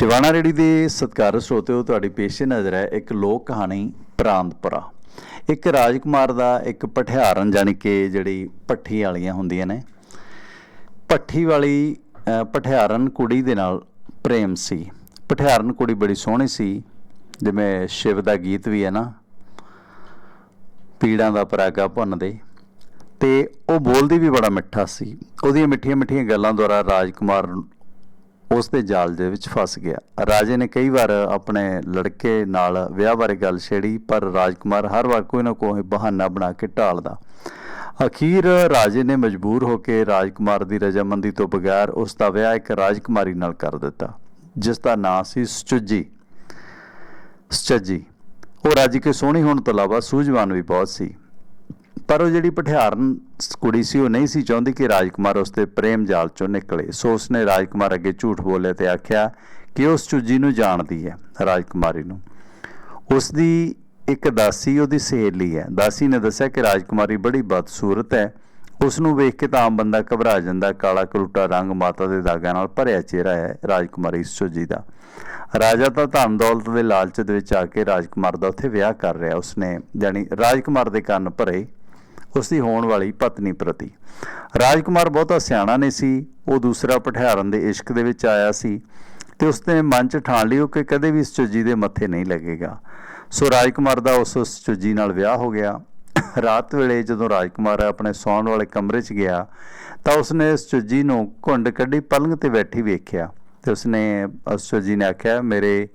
ਟਿਵਾਣਾ ਰੇੜੀ ਦੇ ਸਤਿਕਾਰਤ ਸਰੋਤਿਓ ਤੁਹਾਡੀ ਪੇਸ਼ੇ ਨਜ਼ਰ ਹੈ ਇੱਕ ਲੋਕ ਕਹਾਣੀ ਪ੍ਰਾਂਤਪੁਰਾ। ਇੱਕ ਰਾਜਕੁਮਾਰ ਦਾ ਇੱਕ ਪਠਿਆਰਨ ਜਾਨੀ ਕਿ ਜਿਹੜੀ ਪੱਠੀ ਵਾਲੀਆਂ ਹੁੰਦੀਆਂ ਨੇ। ਪੱਠੀ ਵਾਲੀ ਅ, ਪਠਿਆਰਨ ਕੁੜੀ ਦੇ ਨਾਲ ਪ੍ਰੇਮ ਸੀ। ਪਠਿਆਰਨ ਕੁੜੀ ਬੜੀ ਸੋਹਣੀ ਸੀ ਜਿਵੇਂ ਸ਼ਿਵ ਦਾ ਗੀਤ ਵੀ ਹੈ ਨਾ ਪੀੜਾਂ ਦਾ ਪਰਾਗਾ ਭੁੰਨਦੇ ਤੇ ਉਹ ਬੋਲਦੀ ਵੀ ਬੜਾ ਮਿੱਠਾ ਸੀ। ਉਹਦੀਆਂ ਮਿੱਠੀਆਂ ਮਿੱਠੀਆਂ ਗੱਲਾਂ ਦੁਆਰਾ ਰਾਜਕੁਮਾਰ ਉਸ ਦੇ ਜਾਲ ਦੇ ਵਿੱਚ ਫਸ ਗਿਆ। ਰਾਜੇ ਨੇ ਕਈ ਵਾਰ ਆਪਣੇ ਲੜਕੇ ਨਾਲ ਵਿਆਹ ਬਾਰੇ ਗੱਲ ਛੇੜੀ, ਪਰ ਰਾਜਕੁਮਾਰ ਹਰ ਵਾਰ ਕੋਈ ਨਾ ਕੋਈ ਬਹਾਨਾ ਬਣਾ ਕੇ ਟਾਲਦਾ ਅਖੀਰ ਰਾਜੇ ਨੇ ਮਜਬੂਰ ਹੋ ਕੇ ਰਾਜਕੁਮਾਰ ਦੀ ਰਜਾਮੰਦੀ ਤੋਂ ਬਗੈਰ ਉਸ ਦਾ ਵਿਆਹ ਇੱਕ ਰਾਜਕੁਮਾਰੀ ਨਾਲ ਕਰ ਦਿੱਤਾ, ਜਿਸ ਦਾ ਨਾਂ ਸੀ ਸੁਚੱਜੀ। ਸੁਚੱਜੀ। ਉਹ ਰਾਜੀ ਕੇ ਸੋਹਣੀ ਹੋਣ ਤੋਂ ਇਲਾਵਾ ਸੂਝਵਾਨ ਵੀ ਬਹੁਤ ਸੀ। ਪਰ ਉਹ ਜਿਹੜੀ ਪਠਿਆਰਨ ਕੁੜੀ ਸੀ, ਉਹ ਨਹੀਂ ਸੀ ਚਾਹੁੰਦੀ ਕਿ ਰਾਜਕੁਮਾਰ ਉਸ ਦੇ ਪ੍ਰੇਮ ਜਾਲ ਚੋਂ ਨਿਕਲੇ। ਸੋ ਉਸਨੇ ਰਾਜਕੁਮਾਰ ਅੱਗੇ ਝੂਠ ਬੋਲਿਆ ਤੇ ਆਖਿਆ ਕਿ ਉਸ ਚੁੱਜੀ ਨੂੰ ਜਾਣਦੀ ਹੈ, ਰਾਜਕੁਮਾਰੀ ਨੂੰ। ਉਸ ਦੀ ਇੱਕ ਦਾਸੀ ਉਹਦੀ ਸਹੇਲੀ ਹੈ। ਦਾਸੀ ਨੇ ਦੱਸਿਆ ਕਿ ਰਾਜਕੁਮਾਰੀ ਬੜੀ ਬਦਸੂਰਤ ਹੈ। ਉਸ ਨੂੰ ਵੇਖ ਕੇ ਤਾਂ ਆਮ ਬੰਦਾ ਘਬਰਾ ਜਾਂਦਾ, ਕਾਲਾ ਕਰੂਟਾ ਰੰਗ ਮਾਤਾ ਦੇ ਦਾਗਾਂ ਨਾਲ ਭਰਿਆ ਚਿਹਰਾ ਹੈ ਰਾਜਕੁਮਾਰੀ ਸੁਜੀ ਦਾ। ਰਾਜਾ ਤਾਂ ਧਨ ਦੌਲਤ ਦੇ ਲਾਲਚ ਦੇ ਵਿੱਚ ਆ ਕੇ ਰਾਜਕੁਮਾਰ ਦਾ ਉੱਥੇ ਵਿਆਹ ਕਰ ਰਿਹਾ। ਉਸਨੇ ਜਾਨੀ ਰਾਜਕੁਮਾਰ ਦੇ ਕੰਨ ਭਰੇ ਉਸ ਦੀ ਹੋਣ ਵਾਲੀ ਪਤਨੀ ਪ੍ਰਤੀ। ਰਾਜਕੁਮਾਰ ਬਹੁਤਾ ਸਿਆਣਾ ਨਹੀਂ ਸੀ। ਉਹ ਦੂਸਰਾ ਪਠਿਆਰਨ ਦੇ ਇਸ਼ਕ ਦੇ ਵਿੱਚ ਆਇਆ ਸੀ ਤੇ ਉਸਨੇ ਮਨ 'ਚ ਠਾਣ ਲਿਓ ਕਿ ਕਦੇ ਵੀ ਇਸ ਚੁੱਜੀ ਦੇ ਮੱਥੇ ਨਹੀਂ ਲੱਗੇਗਾ। ਸੋ ਰਾਜਕੁਮਾਰ ਦਾ ਉਸ ਉਸ ਚੁੱਜੀ ਨਾਲ ਵਿਆਹ ਹੋ ਗਿਆ। ਰਾਤ ਵੇਲੇ ਜਦੋਂ ਰਾਜਕੁਮਾਰ ਆਪਣੇ ਸੌਣ ਵਾਲੇ ਕਮਰੇ 'ਚ ਗਿਆ ਤਾਂ ਉਸਨੇ ਇਸ ਚੁੱਜੀ ਨੂੰ ਘੁੰਡ ਕੱਢੀ ਪਲੰਗ ਤੇ ਬੈਠੀ ਵੇਖਿਆ ਤੇ ਉਸਨੇ ਉਸ ਚੁੱਜੀ ਨੇ ਆਖਿਆ, ਮੇਰੇ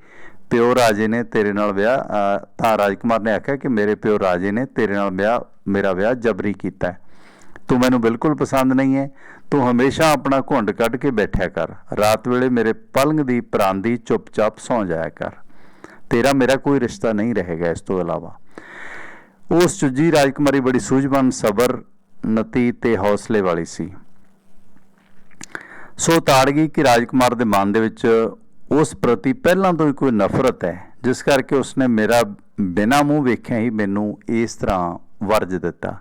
ਪਿਓ ਰਾਜੇ ਨੇ ਤੇਰੇ ਨਾਲ ਵਿਆਹ ਅ, ਤਾਂ ਰਾਜਕੁਮਾਰ ਨੇ ਆਖਿਆ ਕਿ ਮੇਰੇ ਪਿਓ ਰਾਜੇ ਨੇ ਤੇਰੇ ਨਾਲ ਵਿਆਹ ਮੇਰਾ ਵਿਆਹ ਜਬਰੀ ਕੀਤਾ ਹੈ। ਤੂੰ ਮੈਨੂੰ ਬਿਲਕੁਲ ਪਸੰਦ ਨਹੀਂ ਹੈ। ਤੂੰ ਹਮੇਸ਼ਾ ਆਪਣਾ ਘੁੰਡ ਕੱਢ ਕੇ ਬੈਠਿਆ ਕਰ। ਰਾਤ ਵੇਲੇ ਮੇਰੇ ਪਲੰਗ ਦੀ ਪ੍ਰਾਂਦੀ ਚੁੱਪਚਾਪ ਸੌਂ ਜਾਇਆ ਕਰ। ਤੇਰਾ ਮੇਰਾ ਕੋਈ ਰਿਸ਼ਤਾ ਨਹੀਂ ਰਹੇਗਾ ਇਸ ਤੋਂ ਇਲਾਵਾ। ਉਸ ਚੁੱਜੀ ਰਾਜਕੁਮਾਰੀ ਬੜੀ ਸੂਝਵਾਨ ਸਬਰ ਨਤੀ ਤੇ ਹੌਸਲੇ ਵਾਲੀ ਸੀ। ਸੋ ਤਾੜ ਗਈ ਕਿ ਰਾਜਕੁਮਾਰ ਦੇ ਮਨ ਦੇ ਵਿੱਚ ਉਸ ਪ੍ਰਤੀ ਪਹਿਲਾਂ ਤੋਂ ਹੀ ਕੋਈ ਨਫ਼ਰਤ ਹੈ, ਜਿਸ ਕਰਕੇ ਉਸਨੇ ਮੇਰਾ ਬਿਨਾਂ ਮੂੰਹ ਵੇਖਿਆ ਹੀ ਮੈਨੂੰ ਇਸ ਤਰ੍ਹਾਂ ਵਰਜ ਦਿੱਤਾ।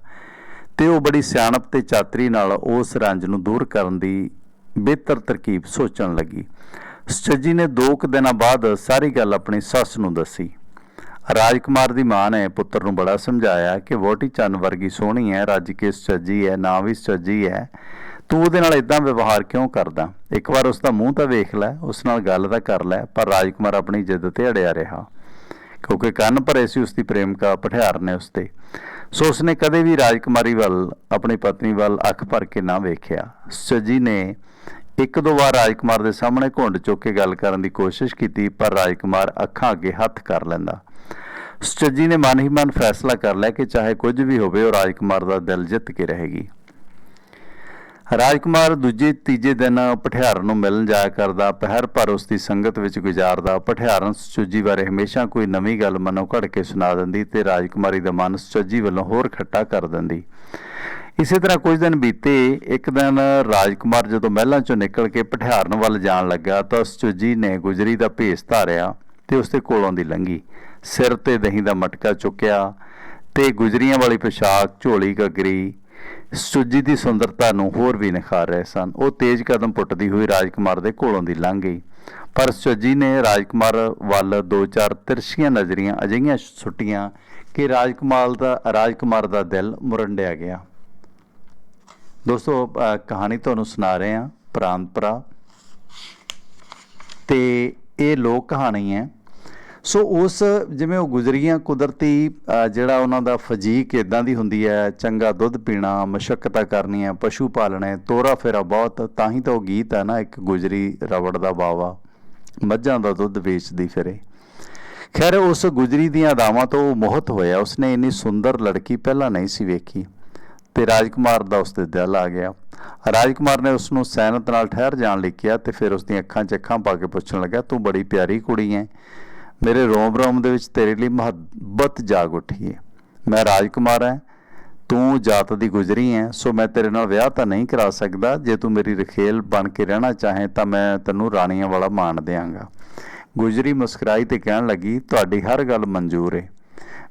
ਤੇ ਉਹ ਬੜੀ ਸਿਆਣਪ ਤੇ ਚਾਤਰੀ ਨਾਲ ਉਸ ਰੰਜ ਨੂੰ ਦੂਰ ਕਰਨ ਦੀ ਬਿਹਤਰ ਤਰਕੀਬ ਸੋਚਣ ਲੱਗੀ। ਸੱਜੀ ਨੇ ਦੋ ਕੁ ਦਿਨਾਂ ਬਾਅਦ ਸਾਰੀ ਗੱਲ ਆਪਣੀ ਸੱਸ ਨੂੰ ਦੱਸੀ। ਰਾਜਕੁਮਾਰ ਦੀ ਮਾਂ ਨੇ ਪੁੱਤਰ ਨੂੰ ਬੜਾ ਸਮਝਾਇਆ ਕਿ ਵੋਟੀ ਚੰਨ ਵਰਗੀ ਸੋਹਣੀ ਹੈ, ਰੱਜ ਕੇ ਸੱਜੀ ਹੈ, ਨਾ ਵੀ ਸੱਜੀ ਹੈ। ਤੂੰ ਉਹਦੇ ਨਾਲ ਇਦਾਂ ਵਿਵਹਾਰ ਕਿਉਂ ਕਰਦਾ? ਇੱਕ ਵਾਰ ਉਸ ਦਾ ਮੂੰਹ ਤਾਂ ਵੇਖ ਲੈ, ਉਸ ਨਾਲ ਗੱਲ ਤਾਂ ਕਰ ਲੈ, ਪਰ ਰਾਜਕੁਮਾਰ ਆਪਣੀ ਜਿੱਦ ਤੇ ਅੜਿਆ ਰਿਹਾ। ਕਿਉਂਕਿ ਕੰਨ ਭਰੇ ਸੀ ਉਸ ਦੀ ਪ੍ਰੇਮਕਾ ਪਠਿਆਰ ਨੇ ਉਸ ਤੇ ਸੋ ਉਸਨੇ ਕਦੇ ਵੀ ਰਾਜਕੁਮਾਰੀ ਵੱਲ, ਆਪਣੀ ਪਤਨੀ ਵੱਲ ਅੱਖ ਭਰ ਕੇ ਨਾ ਵੇਖਿਆ। ਸੱਜੀ ਨੇ ਇੱਕ ਦੋ ਵਾਰ ਰਾਜਕੁਮਾਰ ਦੇ ਸਾਹਮਣੇ ਘੁੰਡ ਚੁੱਕ ਕੇ ਗੱਲ ਕਰਨ ਦੀ ਕੋਸ਼ਿਸ਼ ਕੀਤੀ, ਪਰ ਰਾਜਕੁਮਾਰ ਅੱਖਾਂ ਅੱਗੇ ਹੱਥ ਕਰ ਲੈਂਦਾ। ਸੱਜੀ ਨੇ ਮਨ ਹੀ ਮਨ ਫੈਸਲਾ ਕਰ ਲਿਆ ਕਿ ਚਾਹੇ ਕੁਝ ਵੀ ਹੋਵੇ, ਉਹ ਰਾਜਕੁਮਾਰ ਦਾ ਦਿਲ ਜਿੱਤ ਕੇ ਰਹੇਗੀ। ਰਾਜਕੁਮਾਰ ਦੂਜੇ ਤੀਜੇ ਦਿਨ ਪਠਿਆਰਨ ਨੂੰ ਮਿਲਣ ਜਾਇਆ ਕਰਦਾ। ਪਹਿਰ ਭਰ ਉਸ ਦੀ ਸੰਗਤ ਵਿੱਚ ਗੁਜ਼ਾਰਦਾ। ਪਠਿਆਰਨ ਸੁਚੱਜੀ ਬਾਰੇ ਹਮੇਸ਼ਾ ਕੋਈ ਨਵੀਂ ਗੱਲ ਮਨੋਂ ਘੜ ਕੇ ਸੁਣਾ ਦਿੰਦੀ ਤੇ ਰਾਜਕੁਮਾਰੀ ਦਾ ਮਨ ਸੁਚੱਜੀ ਵੱਲੋਂ ਹੋਰ ਖੱਟਾ ਕਰ ਦਿੰਦੀ। ਇਸੇ ਤਰ੍ਹਾਂ ਕੁਝ ਦਿਨ ਬੀਤੇ, ਇੱਕ ਦਿਨ ਰਾਜਕੁਮਾਰ ਜਦੋਂ ਮਹਿਲਾਂ ਚੋਂ ਨਿਕਲ ਕੇ ਪਠਿਆਰਨ ਵੱਲ ਜਾਣ ਲੱਗਾ ਤਾਂ ਸੁਚੱਜੀ ਨੇ ਗੁਜਰੀ ਦਾ ਭੇਸ ਧਾਰਿਆ ਤੇ ਉਸ ਦੇ ਕੋਲੋਂ ਦੀ ਲੰਗੀ ਸਿਰ ਤੇ ਦਹੀਂ ਦਾ ਮਟਕਾ ਚੁੱਕਿਆ ਤੇ ਗੁਜਰੀਆਂ ਵਾਲੀ ਪੋਸ਼ਾਕ ਝੋਲੀ ਘੱਗਰੀ ਸੁੱਜੀ ਦੀ ਸੁੰਦਰਤਾ ਨੂੰ ਹੋਰ ਵੀ ਨਿਖਾਰ ਰਹੇ ਸਨ। ਉਹ ਤੇਜ਼ ਕਦਮ ਪੁੱਟਦੀ ਹੋਈ ਰਾਜਕੁਮਾਰ ਦੇ ਕੋਲੋਂ ਦੀ ਲੰਘ ਗਈ। ਪਰ ਸੁੱਜੀ ਨੇ ਰਾਜਕੁਮਾਰ ਵੱਲ ਦੋ ਚਾਰ ਤਿਰਛੀਆਂ ਨਜ਼ਰੀਆਂ ਅਜਿਹੀਆਂ ਸੁੱਟੀਆਂ ਕਿ ਰਾਜਕੁਮਾਰ ਦਾ ਰਾਜਕੁਮਾਰ ਦਾ ਦਿਲ ਮੁਰੰਡਿਆ ਗਿਆ। ਦੋਸਤੋ ਕਹਾਣੀ ਤੁਹਾਨੂੰ ਸੁਣਾ ਰਹੇ ਹਾਂ ਪ੍ਰਾਂਤਪਰਾ ਤੇ ਇਹ ਲੋਕ ਕਹਾਣੀ ਹੈ ਸੋ ਉਸ ਜਿਵੇਂ ਉਹ ਗੁਜ਼ਰੀਆਂ ਕੁਦਰਤੀ ਜਿਹੜਾ ਉਹਨਾਂ ਦਾ ਫਜੀਕ ਇਦਾਂ ਦੀ ਹੁੰਦੀ ਹੈ, ਚੰਗਾ ਦੁੱਧ ਪੀਣਾ, ਮਸ਼ੱਕਤਾਂ ਕਰਨੀਆਂ ਪਸ਼ੂ ਪਾਲਣੇ, ਤੋਰਾ ਫੇਰਾ ਬਹੁਤ, ਤਾਂ ਹੀ ਤਾਂ ਉਹ ਗੀਤ ਹੈ ਨਾ, ਇੱਕ ਗੁਜਰੀ ਰਵੜ ਦਾ ਬਾਵਾ, ਮੱਝਾਂ ਦਾ ਦੁੱਧ ਵੇਚਦੀ ਫਿਰੇ। ਖੈਰ, ਉਸ ਗੁਜਰੀ ਦੀਆਂ ਅਦਾਵਾਂ ਤੋਂ ਉਹ ਮੋਹਤ ਹੋਇਆ। ਉਸਨੇ ਇੰਨੀ ਸੁੰਦਰ ਲੜਕੀ ਪਹਿਲਾਂ ਨਹੀਂ ਸੀ ਵੇਖੀ, ਤੇ ਰਾਜਕੁਮਾਰ ਦਾ ਉਸ ਦੇ ਦਿਲ ਆ ਗਿਆ। ਰਾਜਕੁਮਾਰ ਨੇ ਉਸ ਨੂੰ ਸੈਨਤ ਨਾਲ ਠਹਿਰ ਜਾਣ ਲਈ ਕਿਹਾ, ਤੇ ਫਿਰ ਉਸ ਦੀਆਂ ਅੱਖਾਂ 'ਚ ਅੱਖਾਂ ਪਾ ਕੇ ਪੁੱਛਣ ਲੱਗਾ, ਤੂੰ ਬੜੀ ਪਿਆਰੀ ਕੁੜੀ ਹੈ। ਮੇਰੇ ਰੋਮ ਰੋਮ ਦੇ ਵਿੱਚ ਤੇਰੇ ਲਈ ਮੁਹੱਬਤ ਜਾਗ ਉੱਠੀ ਹੈ। ਮੈਂ ਰਾਜਕੁਮਾਰ ਹਾਂ। ਤੂੰ ਜਾਤ ਦੀ ਗੁਜਰੀ ਹੈ, ਸੋ ਮੈਂ ਤੇਰੇ ਨਾਲ ਵਿਆਹ ਤਾਂ ਨਹੀਂ ਕਰਾ ਸਕਦਾ। ਜੇ ਤੂੰ ਮੇਰੀ ਰਖੇਲ ਬਣ ਕੇ ਰਹਿਣਾ ਚਾਹੇ ਤਾਂ ਮੈਂ ਤੈਨੂੰ ਰਾਣੀਆਂ ਵਾਲਾ ਮਾਣ ਦਿਆਂਗਾ। ਗੁਜਰੀ ਮੁਸਕਰਾਈ ਤੇ ਕਹਿਣ ਲੱਗੀ, ਤੁਹਾਡੀ ਹਰ ਗੱਲ ਮਨਜ਼ੂਰ ਹੈ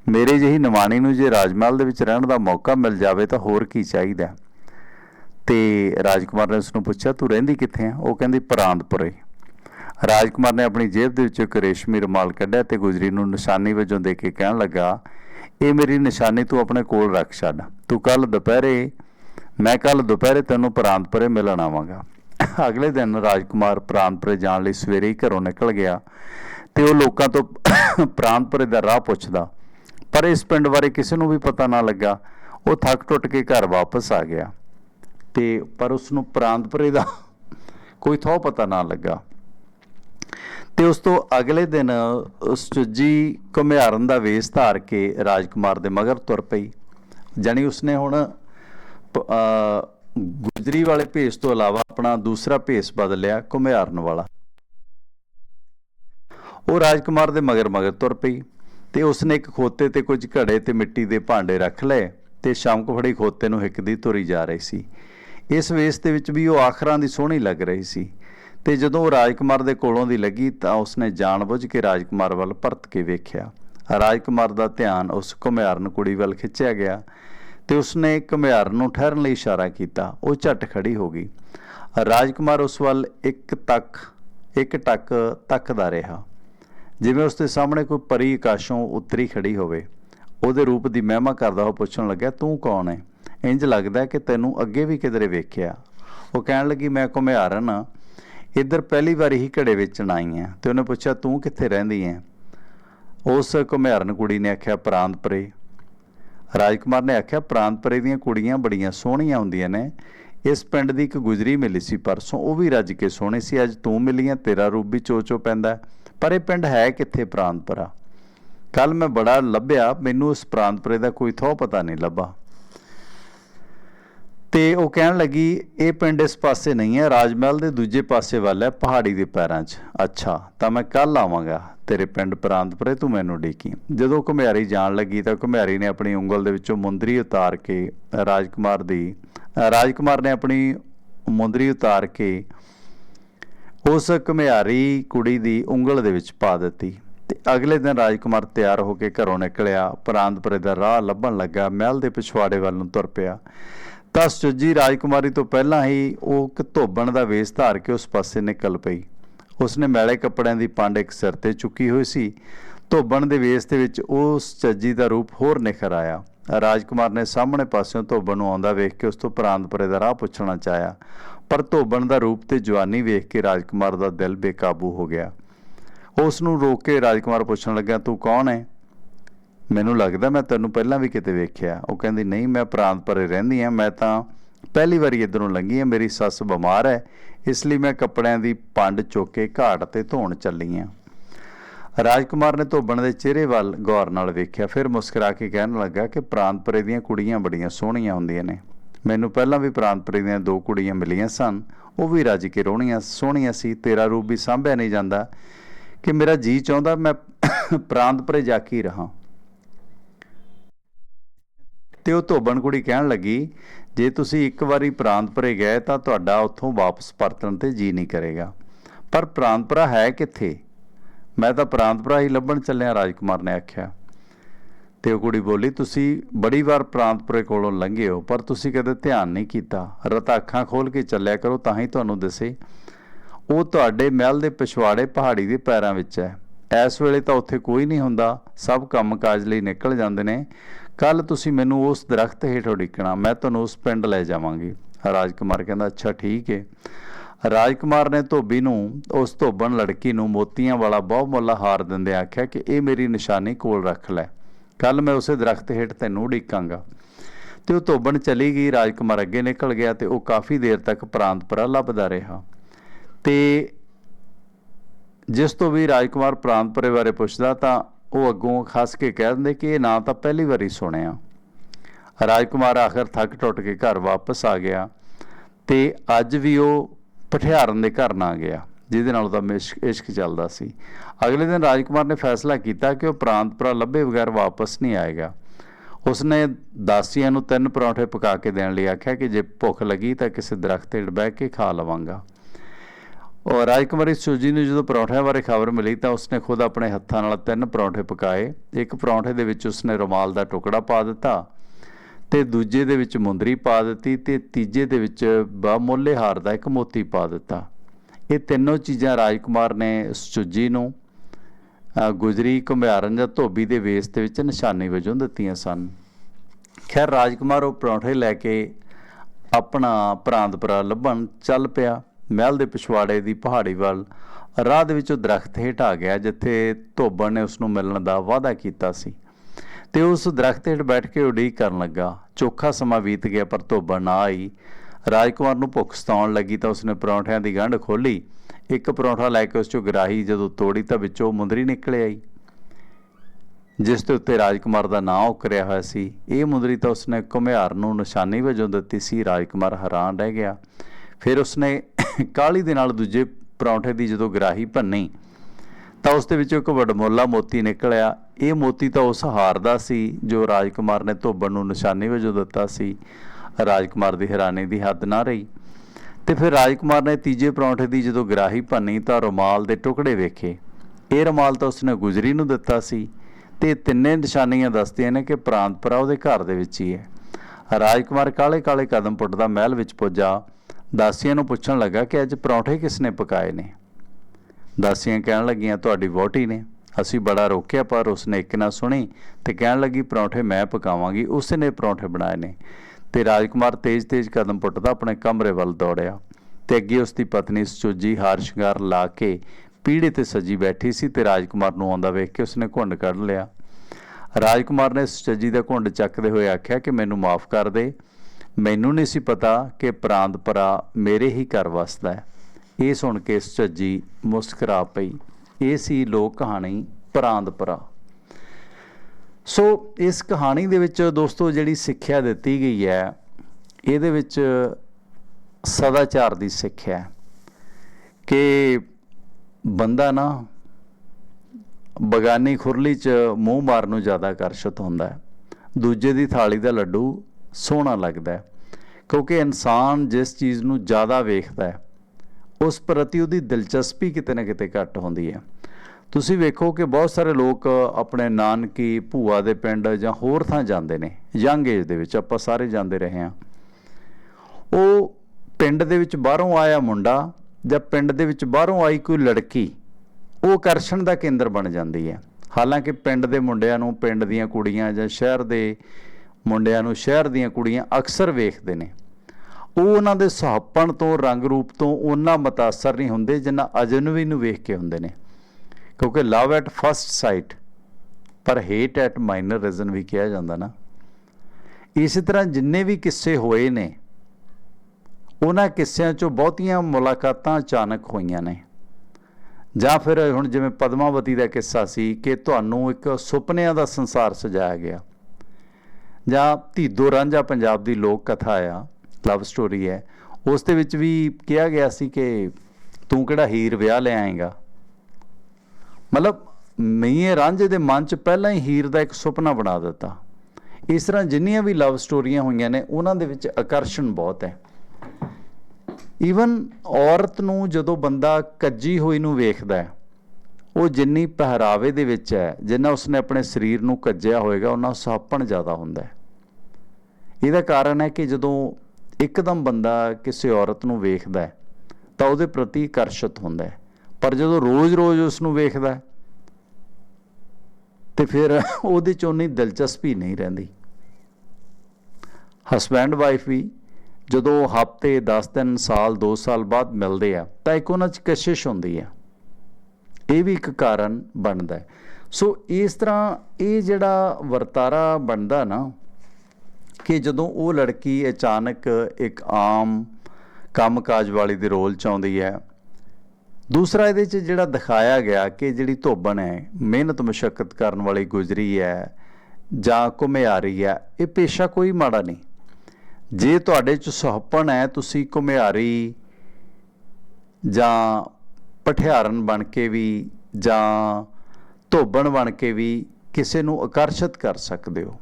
ਮੇਰੇ ਜਿਹੀ ਨਿਵਾਣੀ ਨੂੰ ਜੇ ਰਾਜਮਹਿਲ ਦੇ ਵਿੱਚ ਰਹਿਣ ਦਾ ਮੌਕਾ ਮਿਲ ਜਾਵੇ ਤਾਂ ਹੋਰ ਕੀ ਚਾਹੀਦਾ? ਤੇ ਰਾਜਕੁਮਾਰ ਨੇ ਉਸ ਨੂੰ ਪੁੱਛਿਆ, ਤੂੰ ਰਹਿੰਦੀ ਕਿੱਥੇ ਆ ਉਹ ਕਹਿੰਦੀ ਪ੍ਰਾਂਤਪੁਰੇ ਰਾਜਕੁਮਾਰ ਨੇ ਆਪਣੀ ਜੇਬ ਦੇ ਵਿੱਚੋਂ ਇੱਕ ਰੇਸ਼ਮੀ ਰੁਮਾਲ ਕੱਢਿਆ ਤੇ ਗੁਜਰੀ ਨੂੰ ਨਿਸ਼ਾਨੀ ਵਜੋਂ ਦੇ ਕੇ ਕਹਿਣ ਲੱਗਾ, ਇਹ ਮੇਰੀ ਨਿਸ਼ਾਨੀ ਤੂੰ ਆਪਣੇ ਕੋਲ ਰੱਖ ਛੱਡ। ਤੂੰ ਕੱਲ ਦੁਪਹਿਰੇ, ਮੈਂ ਕੱਲ ਦੁਪਹਿਰੇ ਤੈਨੂੰ ਪ੍ਰਾਂਤਪੁਰੇ ਮਿਲਣ ਆਵਾਂਗਾ। ਅਗਲੇ ਦਿਨ ਰਾਜਕੁਮਾਰ ਪ੍ਰਾਂਤਪੁਰੇ ਜਾਣ ਲਈ ਸਵੇਰੇ ਹੀ ਘਰੋਂ ਨਿਕਲ ਗਿਆ ਤੇ ਉਹ ਲੋਕਾਂ ਤੋਂ ਪ੍ਰਾਂਤਪੁਰੇ ਦਾ ਰਾਹ ਪੁੱਛਦਾ। ਪਰ ਇਸ ਪਿੰਡ ਬਾਰੇ ਕਿਸੇ ਨੂੰ ਵੀ ਪਤਾ ਨਾ ਲੱਗਾ। ਉਹ ਥੱਕ ਟੁੱਟ ਕੇ ਘਰ ਵਾਪਸ ਆ ਗਿਆ ਤੇ ਪਰ ਉਸ ਨੂੰ ਪ੍ਰਾਂਤਪੁਰੇ ਦਾ ਕੋਈ ਥੋ ਪਤਾ ਨਾ ਲੱਗਾ। ਤੇ ਉਸ ਤੋਂ ਅਗਲੇ ਦਿਨ ਸੁੱਜੀ ਘੁਮਿਆਰਨ ਦਾ ਵੇਸ ਧਾਰ ਕੇ ਰਾਜਕੁਮਾਰ ਦੇ ਮਗਰ ਤੁਰ ਪਈ। ਜਾਨੀ ਉਸਨੇ ਹੁਣ ਗੁਜਰੀ ਵਾਲੇ ਭੇਸ ਤੋਂ ਇਲਾਵਾ ਆਪਣਾ ਦੂਸਰਾ ਭੇਸ ਬਦਲਿਆ ਘੁਮਿਆਰਨ ਵਾਲਾ। ਉਹ ਰਾਜਕੁਮਾਰ ਦੇ ਮਗਰ ਮਗਰ ਤੁਰ ਪਈ ਤੇ ਉਸਨੇ ਇੱਕ ਖੋਤੇ ਤੇ ਕੁਝ ਘੜੇ ਤੇ ਮਿੱਟੀ ਦੇ ਭਾਂਡੇ ਰੱਖ ਲਏ ਤੇ ਸ਼ਮਕ ਫੜੀ ਖੋਤੇ ਨੂੰ ਹਿੱਕਦੀ ਤੁਰੀ ਜਾ ਰਹੀ ਸੀ। ਇਸ ਵੇਸ ਦੇ ਵਿੱਚ ਵੀ ਉਹ ਆਖਰਾਂ ਦੀ ਸੋਹਣੀ ਲੱਗ ਰਹੀ ਸੀ। ਤੇ ਜਦੋਂ ਉਹ ਰਾਜਕੁਮਾਰ ਦੇ ਕੋਲੋਂ ਦੀ ਲੱਗੀ ਤਾਂ ਉਸਨੇ ਜਾਣਬੁੱਝ ਕੇ ਰਾਜਕੁਮਾਰ ਵੱਲ ਪਰਤ ਕੇ ਵੇਖਿਆ। ਰਾਜਕੁਮਾਰ ਦਾ ਧਿਆਨ ਉਸ ਘੁਮਿਆਰਨ ਕੁੜੀ ਵੱਲ ਖਿੱਚਿਆ ਗਿਆ ਤੇ ਉਸਨੇ ਘੁਮਿਆਰਨ ਨੂੰ ਠਹਿਰਨ ਲਈ ਇਸ਼ਾਰਾ ਕੀਤਾ। ਉਹ ਝਟ ਖੜੀ ਹੋ ਗਈ। ਰਾਜਕੁਮਾਰ ਉਸ ਵੱਲ ਇੱਕ ਤੱਕ, ਇੱਕ ਟੱਕ ਤੱਕਦਾ ਰਿਹਾ। ਜਿਵੇਂ ਉਸ ਦੇ ਸਾਹਮਣੇ ਕੋਈ ਪਰੀ ਆਕਾਸ਼ੋਂ ਉਤਰੀ ਖੜੀ ਹੋਵੇ। ਉਹਦੇ ਰੂਪ ਦੀ ਮਹਿਮਾ ਕਰਦਾ ਉਹ ਪੁੱਛਣ ਲੱਗਾ ਤੂੰ ਕੌਣ ਹੈ? ਇੰਜ ਲੱਗਦਾ ਕਿ ਤੈਨੂੰ ਅੱਗੇ ਵੀ ਕਿਧਰੇ ਵੇਖਿਆ। ਉਹ ਕਹਿਣ ਲੱਗੀ, ਮੈਂ ਘੁਮਿਆਰਨ ਹਾਂ। ਇੱਧਰ ਪਹਿਲੀ ਵਾਰੀ ਹੀ ਘੜੇ ਵੇਚਣ ਆਈ ਹਾਂ ਤੇ ਉਹਨੇ ਪੁੱਛਿਆ, ਤੂੰ ਕਿੱਥੇ ਰਹਿੰਦੀ ਹੈ ਉਸ ਘੁਮਿਆਰਨ ਕੁੜੀ ਨੇ ਆਖਿਆ, ਪ੍ਰਾਂਤਪੁਰੇ। ਰਾਜਕੁਮਾਰ ਨੇ ਆਖਿਆ, ਪ੍ਰਾਂਤਪਰੇ ਦੀਆਂ ਕੁੜੀਆਂ ਬੜੀਆਂ ਸੋਹਣੀਆਂ ਹੁੰਦੀਆਂ ਨੇ। ਇਸ ਪਿੰਡ ਦੀ ਇੱਕ ਗੁਜਰੀ ਮਿਲੀ ਸੀ ਪਰਸੋਂ, ਉਹ ਵੀ ਰੱਜ ਕੇ ਸੋਹਣੀ ਸੀ। ਅੱਜ ਤੂੰ ਮਿਲੀਆਂ ਤੇਰਾ ਰੂਪ ਵੀ ਚੋਚੋ ਪੈਂਦਾ ਪਰ ਇਹ ਪਿੰਡ ਹੈ ਕਿੱਥੇ ਪ੍ਰਾਂਤਪਰਾ? ਕੱਲ ਮੈਂ ਬੜਾ ਲੱਭਿਆ, ਮੈਨੂੰ ਉਸ ਪ੍ਰਾਂਤਪੁਰੇ ਦਾ ਕੋਈ ਥੋ ਪਤਾ ਨਹੀਂ ਲੱਭਾ। ਤੇ ਉਹ ਕਹਿਣ ਲੱਗੀ, ਇਹ ਪਿੰਡ ਇਸ ਪਾਸੇ ਨਹੀਂ ਹੈ ਰਾਜ ਮਹਿਲ ਦੇ ਦੂਜੇ ਪਾਸੇ ਵੱਲ ਹੈ, ਪਹਾੜੀ ਦੇ ਪੈਰਾਂ 'ਚ। ਅੱਛਾ, ਤਾਂ ਮੈਂ ਕੱਲ ਆਵਾਂਗਾ ਤੇਰੇ ਪਿੰਡ ਪ੍ਰਾਂਤਪੁਰੇ, ਤੂੰ ਮੈਨੂੰ ਢੀਕੀ ਜਦੋਂ ਘੁਮਿਆਰੀ ਜਾਣ ਲੱਗੀ ਤਾਂ ਘੁਮਿਆਰੀ ਨੇ ਆਪਣੀ ਉਂਗਲ ਦੇ ਵਿੱਚੋਂ ਮੁੰਦਰੀ ਉਤਾਰ ਕੇ, ਰਾਜਕੁਮਾਰ ਦੀ ਰਾਜਕੁਮਾਰ ਨੇ ਆਪਣੀ ਮੁੰਦਰੀ ਉਤਾਰ ਕੇ ਉਸ ਘੁਮਿਆਰੀ ਕੁੜੀ ਦੀ ਉਂਗਲ ਦੇ ਵਿੱਚ ਪਾ ਦਿੱਤੀ ਤੇ ਅਗਲੇ ਦਿਨ ਰਾਜਕੁਮਾਰ ਤਿਆਰ ਹੋ ਕੇ ਘਰੋਂ ਨਿਕਲਿਆ। ਪ੍ਰਾਂਤਪੁਰੇ ਦਾ ਰਾਹ ਲੱਭਣ ਲੱਗਾ, ਮਹਿਲ ਦੇ ਪਿਛਵਾੜੇ ਵੱਲ ਨੂੰ ਤੁਰ ਪਿਆ। ਤਾਂ ਸੁੱਜੀ ਰਾਜਕੁਮਾਰੀ ਤੋਂ ਪਹਿਲਾਂ ਹੀ ਉਹ ਇੱਕ ਧੋਬਣ ਦਾ ਵੇਸ ਧਾਰ ਕੇ ਉਸ ਪਾਸੇ ਨਿਕਲ ਪਈ। ਉਸਨੇ ਮੈਲੇ ਕੱਪੜਿਆਂ ਦੀ ਪੰਡ ਇੱਕ ਸਿਰ ਤੇ ਚੁੱਕੀ ਹੋਈ ਸੀ। ਧੋਬਣ ਦੇ ਵੇਸ ਦੇ ਵਿੱਚ ਉਸ ਚੱਜੀ ਦਾ ਰੂਪ ਹੋਰ ਨਿਖਰ ਆਇਆ। ਰਾਜਕੁਮਾਰ ਨੇ ਸਾਹਮਣੇ ਪਾਸਿਓਂ ਧੋਬਣ ਨੂੰ ਆਉਂਦਾ ਵੇਖ ਕੇ ਉਸ ਤੋਂ ਪ੍ਰਾਂਤਪੁਰੇ ਦਾ ਰਾਹ ਪੁੱਛਣਾ ਚਾਹਿਆ। ਪਰ ਧੋਬਣ ਦਾ ਰੂਪ ਤੇ ਜਵਾਨੀ ਵੇਖ ਕੇ ਰਾਜਕੁਮਾਰ ਦਾ ਦਿਲ ਬੇਕਾਬੂ ਹੋ ਗਿਆ। ਉਸ ਨੂੰ ਰੋਕ ਕੇ ਰਾਜਕੁਮਾਰ ਪੁੱਛਣ ਲੱਗਾ ਤੂੰ ਕੌਣ ਹੈ ਮੈਨੂੰ ਲੱਗਦਾ ਮੈਂ ਤੈਨੂੰ ਪਹਿਲਾਂ ਵੀ ਕਿਤੇ ਵੇਖਿਆ। ਉਹ ਕਹਿੰਦੀ, ਨਹੀਂ, ਮੈਂ ਪ੍ਰਾਂਤ ਪ੍ਰਾਂਤਪੁਰੇ ਰਹਿੰਦੀ ਹਾਂ। ਮੈਂ ਤਾਂ ਪਹਿਲੀ ਵਾਰੀ ਇੱਧਰੋਂ ਲੰਘੀ ਹਾਂ। ਮੇਰੀ ਸੱਸ ਬਿਮਾਰ ਹੈ। ਇਸ ਲਈ ਮੈਂ ਕੱਪੜਿਆਂ ਦੀ ਪੰਡ ਚੁੱਕ ਕੇ ਘਾਟ ਤੇ ਧੋਣ ਚੱਲੀ ਹਾਂ। ਰਾਜਕੁਮਾਰ ਨੇ ਧੋਬਣ ਦੇ ਚਿਹਰੇ ਵੱਲ ਗੌਰ ਨਾਲ ਵੇਖਿਆ। ਫਿਰ ਮੁਸਕਰਾ ਕੇ ਕਹਿਣ ਲੱਗਾ ਕਿ ਪ੍ਰਾਂਤਪੁਰੇ ਦੀਆਂ ਕੁੜੀਆਂ ਬੜੀਆਂ ਸੋਹਣੀਆਂ ਹੁੰਦੀਆਂ ਨੇ। ਮੈਨੂੰ ਪਹਿਲਾਂ ਵੀ ਪ੍ਰਾਂਤਪਰੇ ਦੀਆਂ ਦੋ ਕੁੜੀਆਂ ਮਿਲੀਆਂ ਸਨ। ਉਹ ਵੀ ਰੱਜ ਕੇ ਰੋਹਣੀਆਂ ਸੋਹਣੀਆਂ ਸੀ। ਤੇਰਾ ਰੂਪ ਵੀ ਸਾਂਭਿਆ ਨਹੀਂ ਜਾਂਦਾ। ਕਿ ਮੇਰਾ ਜੀ ਚਾਹੁੰਦਾ ਮੈਂ ਪ੍ਰਾਂਤਪੁਰੇ ਜਾ ਕੇ ਹੀ ਰਹਾ। ਤੇ ਉਹ ਧੋਬਣ ਕੁੜੀ ਕਹਿਣ ਲੱਗੀ, ਜੇ ਤੁਸੀਂ ਇੱਕ ਵਾਰੀ ਪ੍ਰਾਂਤਪੁਰੇ ਗਏ ਤਾਂ ਤੁਹਾਡਾ ਉੱਥੋਂ ਵਾਪਸ ਪਰਤਣ ਤੇ ਜੀ ਨਹੀਂ ਕਰੇਗਾ। ਪਰ ਪ੍ਰਾਂਤਪੁਰਾ ਹੈ ਕਿੱਥੇ? ਮੈਂ ਤਾਂ ਪ੍ਰਾਂਤਪੁਰਾ ਹੀ ਲੱਭਣ ਚੱਲਿਆ, ਰਾਜਕੁਮਾਰ ਨੇ ਆਖਿਆ। ਤੇ ਉਹ ਕੁੜੀ ਬੋਲੀ, ਤੁਸੀਂ ਬੜੀ ਵਾਰ ਪ੍ਰਾਂਤਪੁਰੇ ਕੋਲੋਂ ਲੰਘੇ ਹੋ, ਪਰ ਤੁਸੀਂ ਕਦੇ ਧਿਆਨ ਨਹੀਂ ਕੀਤਾ। ਰਤਾ ਅੱਖਾਂ ਖੋਲ ਕੇ ਚੱਲਿਆ ਕਰੋ, ਤਾਂ ਹੀ ਤੁਹਾਨੂੰ ਦਿਸੇ। ਉਹ ਤੁਹਾਡੇ ਮਹਿਲ ਦੇ ਪਿਛਵਾੜੇ ਪਹਾੜੀ ਦੇ ਪੈਰਾਂ ਵਿੱਚ ਹੈ। ਇਸ ਵੇਲੇ ਤਾਂ ਉੱਥੇ ਕੋਈ ਨਹੀਂ ਹੁੰਦਾ। ਸਭ ਕੰਮਕਾਜ ਲਈ ਨਿਕਲ ਜਾਂਦੇ ਨੇ। ਕੱਲ ਤੁਸੀਂ ਮੈਨੂੰ ਉਸ ਦਰਖਤ ਹੇਠ ਉਡੀਕਣਾ ਮੈਂ ਤੁਹਾਨੂੰ ਉਸ ਪਿੰਡ ਲੈ ਜਾਵਾਂਗੀ। ਰਾਜਕੁਮਾਰ ਕਹਿੰਦਾ, ਅੱਛਾ, ਠੀਕ ਹੈ ਰਾਜਕੁਮਾਰ ਨੇ ਧੋਬੀ ਨੂੰ, ਉਸ ਧੋਬਣ ਲੜਕੀ ਨੂੰ ਮੋਤੀਆਂ ਵਾਲਾ ਬਹੁਮੁੱਲਾ ਹਾਰ ਦਿੰਦੇ ਆਖਿਆ ਕਿ ਇਹ ਮੇਰੀ ਨਿਸ਼ਾਨੀ ਕੋਲ ਰੱਖ ਲੈ। ਕੱਲ ਮੈਂ ਉਸੇ ਦਰਖਤ ਹੇਠ ਤੈਨੂੰ ਉਡੀਕਾਂਗਾ ਤੇ ਉਹ ਧੋਬਣ ਚਲੀ ਗਈ, ਰਾਜਕੁਮਾਰ ਅੱਗੇ ਨਿਕਲ ਗਿਆ ਤੇ ਉਹ ਕਾਫੀ ਦੇਰ ਤੱਕ ਪ੍ਰਾਂਤਪੁਰਾ ਲੱਭਦਾ ਰਿਹਾ। ਤੇ ਜਿਸ ਤੋਂ ਵੀ ਰਾਜਕੁਮਾਰ ਪ੍ਰਾਂਤਪੁਰੇ ਬਾਰੇ ਪੁੱਛਦਾ ਤਾਂ ਉਹ ਅੱਗੋਂ ਖੱਸ ਕੇ ਕਹਿ ਦਿੰਦੇ ਕਿ ਇਹ ਨਾਂ ਤਾਂ ਪਹਿਲੀ ਵਾਰੀ ਸੁਣਿਆ। ਰਾਜਕੁਮਾਰ ਆਖਰ ਥੱਕ ਟੁੱਟ ਕੇ ਘਰ ਵਾਪਸ ਆ ਗਿਆ ਤੇ ਅੱਜ ਵੀ ਉਹ ਪਠਿਆਰਨ ਦੇ ਘਰ ਨਾ ਗਿਆ, ਜਿਹਦੇ ਨਾਲ ਉਹਦਾ ਇਸ਼ਕ ਇਸ਼ਕ ਚੱਲਦਾ ਸੀ। ਅਗਲੇ ਦਿਨ ਰਾਜਕੁਮਾਰ ਨੇ ਫੈਸਲਾ ਕੀਤਾ ਕਿ ਉਹ ਪ੍ਰਾਂਤਪੁਰਾ ਲੱਭੇ ਬਗੈਰ ਵਾਪਸ ਨਹੀਂ ਆਏਗਾ। ਉਸਨੇ ਦਾਸੀਆਂ ਨੂੰ ਤਿੰਨ ਪਰੌਂਠੇ ਪਕਾ ਕੇ ਦੇਣ ਲਈ ਆਖਿਆ ਕਿ ਜੇ ਭੁੱਖ ਲੱਗੀ ਤਾਂ ਕਿਸੇ ਦਰਖਤ ਹੇਠ ਬਹਿ ਕੇ ਖਾ ਲਵਾਂਗਾ। ਔਰ ਰਾਜਕੁਮਾਰੀ ਸੂਜੀ ਨੂੰ ਜਦੋਂ ਪਰੌਂਠਿਆਂ ਬਾਰੇ ਖਬਰ ਮਿਲੀ ਤਾਂ ਉਸਨੇ ਖੁਦ ਆਪਣੇ ਹੱਥਾਂ ਨਾਲ ਤਿੰਨ ਪਰੌਂਠੇ ਪਕਾਏ। ਇੱਕ ਪਰੌਂਠੇ ਦੇ ਵਿੱਚ ਉਸਨੇ ਰੁਮਾਲ ਦਾ ਟੁਕੜਾ ਪਾ ਦਿੱਤਾ ਤੇ ਦੂਜੇ ਦੇ ਵਿੱਚ ਮੁੰਦਰੀ ਪਾ ਦਿੱਤੀ ਤੇ ਤੀਜੇ ਦੇ ਵਿੱਚ ਬਾਮੁੱਲੇ ਹਾਰ ਦਾ ਇੱਕ ਮੋਤੀ ਪਾ ਦਿੱਤਾ। ਇਹ ਤਿੰਨੋਂ ਚੀਜ਼ਾਂ ਰਾਜਕੁਮਾਰ ਨੇ ਸੁਚੱਜੀ ਨੂੰ ਗੁਜਰੀ, ਘੁਮਿਆਰਨ ਜਾਂ ਧੋਬੀ ਦੇ ਵੇਸ ਦੇ ਵਿੱਚ ਨਿਸ਼ਾਨੀ ਵਜੋਂ ਦਿੱਤੀਆਂ ਸਨ। ਖੈਰ, ਰਾਜਕੁਮਾਰ ਉਹ ਪਰੌਂਠੇ ਲੈ ਕੇ ਆਪਣਾ ਪ੍ਰਾਂਤਪੁਰਾ ਲੱਭਣ ਚੱਲ ਪਿਆ। ਮਹਿਲ ਦੇ ਪਿਛਵਾੜੇ ਦੀ ਪਹਾੜੀ ਵੱਲ ਰਾਹ ਦੇ ਵਿੱਚ ਉਹ ਦਰਖਤ ਹੇਠ ਆ ਗਿਆ, ਜਿੱਥੇ ਧੋਬਣ ਨੇ ਉਸ ਨੂੰ ਮਿਲਣ ਦਾ ਵਾਅਦਾ ਕੀਤਾ ਸੀ। ਤੇ ਉਸ ਦਰਖਤ ਹੇਠ ਬੈਠ ਕੇ ਉਡੀਕ ਕਰਨ ਲੱਗਾ। ਚੋਖਾ ਸਮਾਂ ਬੀਤ ਗਿਆ, ਪਰ ਧੋਬਣ ਨਾ ਆਈ। ਰਾਜਕੁਮਾਰ ਨੂੰ ਭੁੱਖ ਸਤਾਉਣ ਲੱਗੀ ਤਾਂ ਉਸਨੇ ਪਰੌਂਠਿਆਂ ਦੀ ਗੰਢ ਖੋਲੀ ਇੱਕ ਪਰੌਂਠਾ ਲੈ ਕੇ ਉਸ ਚੋਂ ਗਰਾਹੀ, ਜਦੋਂ ਤੋੜੀ ਤਾਂ ਵਿੱਚੋਂ ਮੁੰਦਰੀ ਨਿਕਲ ਆਈ। ਜਿਸ ਦੇ ਉੱਤੇ ਰਾਜਕੁਮਾਰ ਦਾ ਨਾਂ ਉਕਰਿਆ ਹੋਇਆ ਸੀ। ਇਹ ਮੁੰਦਰੀ ਤਾਂ ਉਸਨੇ ਘੁਮਿਆਰ ਨੂੰ ਨਿਸ਼ਾਨੀ ਵਜੋਂ ਦਿੱਤੀ ਸੀ। ਰਾਜਕੁਮਾਰ ਹੈਰਾਨ ਰਹਿ ਗਿਆ। ਫਿਰ ਉਸਨੇ ਕਾਲੀ ਦੇ ਨਾਲ ਦੂਜੇ ਪਰੌਂਠੇ ਦੀ ਜਦੋਂ ਗਰਾਹੀ ਭੰਨੀ, ਤਾਂ ਉਸ ਦੇ ਵਿੱਚੋਂ ਇੱਕ ਵਡਮੋਲਾ ਮੋਤੀ ਨਿਕਲਿਆ। ਇਹ ਮੋਤੀ ਤਾਂ ਉਸ ਹਾਰ ਦਾ ਸੀ, ਜੋ ਰਾਜਕੁਮਾਰ ਨੇ ਧੋਬਣ ਨੂੰ ਨਿਸ਼ਾਨੀ ਵਜੋਂ ਦਿੱਤਾ ਸੀ। ਰਾਜਕੁਮਾਰ ਦੀ ਹੈਰਾਨੀ ਦੀ ਹੱਦ ਨਾ ਰਹੀ। ਤੇ ਫਿਰ ਰਾਜਕੁਮਾਰ ਨੇ ਤੀਜੇ ਪਰੌਂਠੇ ਦੀ ਜਦੋਂ ਗਰਾਹੀ ਭੰਨੀ, ਤਾਂ ਰੁਮਾਲ ਦੇ ਟੁਕੜੇ ਵੇਖੇ। ਇਹ ਰੁਮਾਲ ਤਾਂ ਉਸਨੇ ਗੁਜਰੀ ਨੂੰ ਦਿੱਤਾ ਸੀ। ਤੇ ਇਹ ਤਿੰਨੇ ਨਿਸ਼ਾਨੀਆਂ ਦੱਸਦੀਆਂ ਨੇ ਕਿ ਪ੍ਰਾਂਤਪੁਰਾ ਉਹਦੇ ਘਰ ਦੇ ਵਿੱਚ ਹੀ ਹੈ। ਰਾਜਕੁਮਾਰ ਕਾਲੇ ਕਾਲੇ ਕਦਮ ਪੁੱਟਦਾ ਮਹਿਲ ਵਿੱਚ ਪੁੱਜਾ। ਦਾਸੀਆਂ ਨੂੰ ਪੁੱਛਣ ਲੱਗਾ ਕਿ ਅੱਜ ਪਰੌਂਠੇ ਕਿਸ ਨੇ ਪਕਾਏ ਨੇ। ਦਾਸੀਆਂ ਕਹਿਣ ਲੱਗੀਆਂ, ਤੁਹਾਡੀ ਵਹੁਟੀ ਨੇ। ਅਸੀਂ ਬੜਾ ਰੋਕਿਆ, ਪਰ ਉਸਨੇ ਇੱਕ ਨਾ ਸੁਣੀ ਤੇ ਕਹਿਣ ਲੱਗੀ, ਪਰੌਂਠੇ ਮੈਂ ਪਕਾਵਾਂਗੀ। ਉਸਨੇ ਪਰੌਂਠੇ ਬਣਾਏ ਨੇ ਤੇ ਰਾਜਕੁਮਾਰ ਤੇਜ਼-ਤੇਜ਼ ਕਦਮ ਪੁੱਟਦਾ ਆਪਣੇ ਕਮਰੇ ਵੱਲ ਦੌੜਿਆ ਤੇ ਅੱਗੇ ਉਸ ਦੀ ਪਤਨੀ ਸੁਚੱਜੀ ਹਾਰ ਸ਼ਿੰਗਾਰ ਲਾ ਕੇ ਪੀੜੇ ਤੇ ਸੱਜੀ ਬੈਠੀ ਸੀ ਤੇ ਰਾਜਕੁਮਾਰ ਨੂੰ ਆਉਂਦਾ ਵੇਖ ਕੇ ਉਸਨੇ ਘੁੰਡ ਕੱਢ ਲਿਆ। ਰਾਜਕੁਮਾਰ ਨੇ ਸੁਚੱਜੀ ਦਾ ਘੁੰਡ ਚੱਕਦੇ ਹੋਏ ਆਖਿਆ ਕਿ ਮੈਨੂੰ ਮਾਫ ਕਰ ਦੇ। ਮੈਨੂੰ ਨਹੀਂ ਸੀ ਪਤਾ ਕਿ ਪ੍ਰਾਂਤ ਪ੍ਰਾਂਤਪਰਾ ਮੇਰੇ ਹੀ ਘਰ ਵਸਦਾ ਹੈ। ਇਹ ਸੁਣ ਕੇ ਸੁਚੱਜੀ ਮੁਸਕਰਾ ਪਈ। ਇਹ ਸੀ ਲੋਕ ਕਹਾਣੀ ਪ੍ਰਾਂਤ ਪ੍ਰਾਂਤਪਰਾ ਸੋ ਇਸ ਕਹਾਣੀ ਦੇ ਵਿੱਚ ਦੋਸਤੋ ਜਿਹੜੀ ਸਿੱਖਿਆ ਦਿੱਤੀ ਗਈ ਹੈ, ਇਹਦੇ ਵਿੱਚ ਸਦਾਚਾਰ ਦੀ ਸਿੱਖਿਆ ਹੈ ਕਿ ਬੰਦਾ ਨਾ ਬਗਾਨੀ ਖੁਰਲੀ 'ਚ ਮੂੰਹ ਮਾਰਨ ਨੂੰ ਜ਼ਿਆਦਾ ਆਕਰਸ਼ਿਤ ਹੁੰਦਾ ਹੈ। ਦੂਜੇ ਦੀ ਥਾਲੀ ਦਾ ਲੱਡੂ ਸੋਹਣਾ ਲੱਗਦਾ ਕਿਉਂਕਿ ਇਨਸਾਨ ਜਿਸ ਚੀਜ਼ ਨੂੰ ਜ਼ਿਆਦਾ ਵੇਖਦਾ ਹੈ, ਉਸ ਪ੍ਰਤੀ ਉਹਦੀ ਦਿਲਚਸਪੀ ਕਿਤੇ ਨਾ ਕਿਤੇ ਘੱਟ ਹੁੰਦੀ ਹੈ। ਤੁਸੀਂ ਵੇਖੋ ਕਿ ਬਹੁਤ ਸਾਰੇ ਲੋਕ ਆਪਣੇ ਨਾਨਕੀ ਭੂਆ ਦੇ ਪਿੰਡ ਜਾਂ ਹੋਰ ਥਾਂ ਜਾਂਦੇ ਨੇ, ਯੰਗ ਏਜ ਦੇ ਵਿੱਚ, ਆਪਾਂ ਸਾਰੇ ਜਾਂਦੇ ਰਹੇ ਹਾਂ। ਉਹ ਪਿੰਡ ਦੇ ਵਿੱਚ ਬਾਹਰੋਂ ਆਇਆ ਮੁੰਡਾ ਜਾਂ ਪਿੰਡ ਦੇ ਵਿੱਚ ਬਾਹਰੋਂ ਆਈ ਕੋਈ ਲੜਕੀ, ਉਹ ਆਕਰਸ਼ਣ ਦਾ ਕੇਂਦਰ ਬਣ ਜਾਂਦੀ ਹੈ। ਹਾਲਾਂਕਿ ਪਿੰਡ ਦੇ ਮੁੰਡਿਆਂ ਨੂੰ, ਪਿੰਡ ਦੀਆਂ ਕੁੜੀਆਂ ਜਾਂ ਸ਼ਹਿਰ ਦੇ ਮੁੰਡਿਆਂ ਨੂੰ ਸ਼ਹਿਰ ਦੀਆਂ ਕੁੜੀਆਂ ਅਕਸਰ ਵੇਖਦੇ ਨੇ। ਉਹ ਉਹਨਾਂ ਦੇ ਸੁਹੱਪਣ ਤੋਂ ਰੰਗ ਰੂਪ ਤੋਂ ਉਹਨਾਂ ਮਤਾਸਰ ਨਹੀਂ ਹੁੰਦੇ, ਜਿੰਨਾ ਅਜਨਬੀ ਨੂੰ ਵੇਖ ਕੇ ਹੁੰਦੇ ਨੇ। ਕਿਉਂਕਿ ਲਵ ਐਟ ਫਰਸਟ ਸਾਈਟ ਪਰ ਹੇਟ ਐਟ ਮਾਈਨਰ ਰੀਜ਼ਨ ਵੀ ਕਿਹਾ ਜਾਂਦਾ ਨਾ। ਇਸੇ ਤਰ੍ਹਾਂ ਜਿੰਨੇ ਵੀ ਕਿੱਸੇ ਹੋਏ ਨੇ, ਉਹਨਾਂ ਕਿੱਸਿਆਂ 'ਚੋਂ ਬਹੁਤੀਆਂ ਮੁਲਾਕਾਤਾਂ ਅਚਾਨਕ ਹੋਈਆਂ ਨੇ। ਜਾਂ ਫਿਰ ਹੁਣ ਜਿਵੇਂ ਪਦਮਾਵਤੀ ਦਾ ਕਿੱਸਾ ਸੀ ਕਿ ਤੁਹਾਨੂੰ ਇੱਕ ਸੁਪਨਿਆਂ ਦਾ ਸੰਸਾਰ ਸਜਾਇਆ ਗਿਆ। ਜਾਂ ਧੀਦੋ ਰਾਂਝਾ ਪੰਜਾਬ ਦੀ ਲੋਕ ਕਥਾ ਆ ਲਵ ਸਟੋਰੀ ਹੈ ਉਸ ਦੇ ਵਿੱਚ ਵੀ ਕਿਹਾ ਗਿਆ ਸੀ ਕਿ ਤੂੰ ਕਿਹੜਾ ਹੀਰ ਵਿਆਹ ਲੈ ਆਏਗਾ। ਮਤਲਬ ਮਈਏ ਰਾਂਝੇ ਦੇ ਮਨ 'ਚ ਪਹਿਲਾਂ ਹੀ ਹੀਰ ਦਾ ਇੱਕ ਸੁਪਨਾ ਬਣਾ ਦਿੱਤਾ। ਇਸ ਤਰ੍ਹਾਂ ਜਿੰਨੀਆਂ ਵੀ ਲਵ ਸਟੋਰੀਆਂ ਹੋਈਆਂ ਨੇ, ਉਹਨਾਂ ਦੇ ਵਿੱਚ ਆਕਰਸ਼ਣ ਬਹੁਤ ਹੈ। ਈਵਨ ਔਰਤ ਨੂੰ ਜਦੋਂ ਬੰਦਾ ਕੱਜੀ ਹੋਈ ਨੂੰ ਵੇਖਦਾ ਹੈ ਉਹ ਜਿੰਨੀ ਪਹਿਰਾਵੇ ਦੇ ਵਿੱਚ ਹੈ, ਜਿੰਨਾ ਉਸਨੇ ਆਪਣੇ ਸਰੀਰ ਨੂੰ ਕੱਜਿਆ ਹੋਏਗਾ, ਉਹਨਾਂ ਸਾਪਣ ਜ਼ਿਆਦਾ ਹੁੰਦਾ ਹੈ। ਇਹਦਾ ਕਾਰਨ ਹੈ ਕਿ ਜਦੋਂ ਇੱਕਦਮ ਬੰਦਾ ਕਿਸੇ ਔਰਤ ਨੂੰ ਵੇਖਦਾ ਹੈ, ਤਾਂ ਉਹਦੇ ਪ੍ਰਤੀ ਆਕਰਸ਼ਿਤ ਹੁੰਦਾ ਹੈ। ਪਰ ਜਦੋਂ ਰੋਜ਼-ਰੋਜ਼ ਉਸ ਨੂੰ ਵੇਖਦਾ ਹੈ, ਤੇ ਫਿਰ ਉਹਦੇ ਚ ਉਨੀ ਦਿਲਚਸਪੀ ਨਹੀਂ ਰਹਿੰਦੀ। ਹਸਬੈਂਡ ਵਾਈਫ ਵੀ ਜਦੋਂ ਹਫ਼ਤੇ 10 ਦਿਨ, ਸਾਲ 2 ਸਾਲ ਬਾਅਦ ਮਿਲਦੇ ਆ, ਤਾਂ ਇੱਕ ਉਹਨਾਂ 'ਚ ਕਸ਼ਿਸ਼ ਹੁੰਦੀ ਆ ਇਹ ਵੀ ਇੱਕ ਕਾਰਨ ਬਣਦਾ ਹੈ। ਸੋ ਇਸ ਤਰ੍ਹਾਂ ਇਹ ਜਿਹੜਾ ਵਰਤਾਰਾ ਬਣਦਾ ਨਾ ਕਿ ਜਦੋਂ ਉਹ ਲੜਕੀ ਅਚਾਨਕ ਇੱਕ ਆਮ ਕੰਮਕਾਜ ਵਾਲੀ ਦੇ ਰੋਲ ਚ ਆਉਂਦੀ ਹੈ, ਦੂਸਰਾ ਇਹਦੇ ਚ ਜਿਹੜਾ ਦਿਖਾਇਆ ਗਿਆ ਕਿ ਜਿਹੜੀ ਧੋਬਣ ਹੈ, ਮਿਹਨਤ ਮੁਸ਼ਕਲ ਕਰਨ ਵਾਲੀ ਗੁਜ਼ਰੀ ਹੈ ਜਾਂ ਘੁਮਿਆਰੀ ਹੈ, ਇਹ ਪੇਸ਼ਾ ਕੋਈ ਮਾੜਾ ਨਹੀਂ। ਜੇ ਤੁਹਾਡੇ ਚ ਸੁਹੱਪਣ ਹੈ, ਤੁਸੀਂ ਘੁਮਿਆਰੀ ਜਾਂ ਪਠਿਆਰਨ ਬਣ ਕੇ ਵੀ ਜਾਂ ਧੋਬਣ ਬਣ ਕੇ ਵੀ ਕਿਸੇ ਨੂੰ ਆਕਰਸ਼ਿਤ ਕਰ ਸਕਦੇ ਹੋ।